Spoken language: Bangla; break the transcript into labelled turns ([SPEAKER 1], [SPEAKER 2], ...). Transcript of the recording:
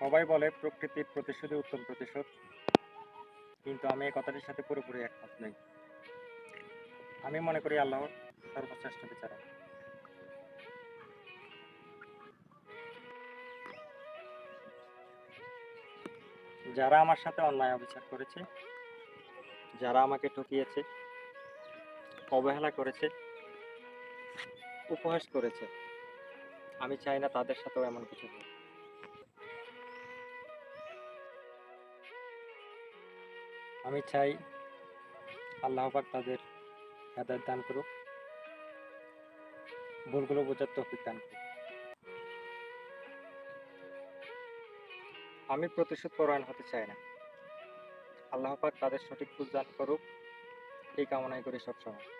[SPEAKER 1] সবাই বলে প্রকৃতির প্রতিশোধই উত্তম প্রতিশোধ। কিন্তু আমি এই কথাটির সাথে পুরোপুরি একমত নই। আমি মনে করি আল্লাহ সর্বশ্রেষ্ঠ বিচারক। যারা আমার সাথে অন্যায় অবিচার করেছে, যারা আমাকে ঠকিয়েছে, অবহেলা করেছে, উপহাস করেছে, আমি চাই না তাদের সাথেও এমন কিছু হোক। আমি চাই আল্লাহ পাক তাদের হেদায়ত দান করুক, ভুলগুলো বোঝার তৌফিক দান করুক। আমি প্রতিশোধ পরায়ণ হতে চাই না। আল্লাহ পাক তাদের সঠিক বুঝ দান করুক, এই কামনাই করি সবসময়।